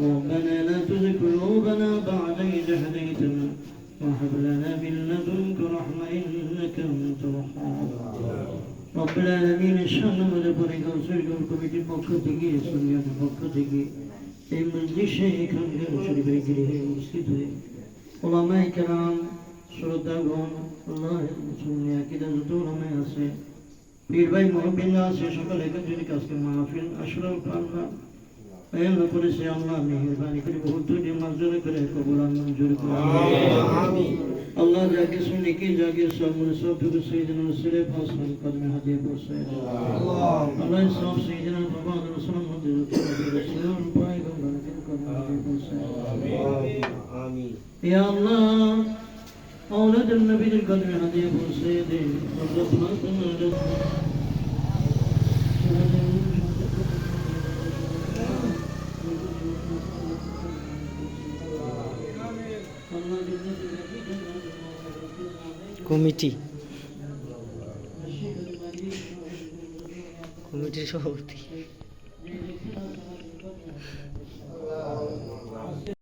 ربنا لا تزغ قلوبنا بعد إذ هديتنا وهب لنا من لدنك رحمة إنك أنت الوهاب رب العالمين সামনে পরীক্ষা সরকার কমিটির পক্ষ থেকে সুনিয়তের পক্ষ থেকে এই মজলিসে এখানকার শরীফের গৃহে উপস্থিত হয়ে ওলামাই কেরাম শ্রদ্ধাগণ আল্লাহ সুনিয়া কিদা যত ওলামাই আছে निर्भय मोहबिन्ना से सकल एक जन का उसके माफिन अशरफ अल्लाह ऐल नकुल से अल्लाह मेहरबानी करे बहुत तो ने मंजूर करे कबूल मंजूर करे आमीन अल्लाह जाके सुनने की जाके सब मुन सब तो सैयदना रसूल पास में कदम हाजिर पर से अल्लाह अल्लाह सब सैयदना बाबा रसूल मंजूर करे रसूल पाए गंगा के कदम हाजिर पर से आमीन आमीन या अल्लाह औलाद नबी के कदम हाजिर पर से दे हजरत मौलाना কমিটি। কমিটির সভাপতি।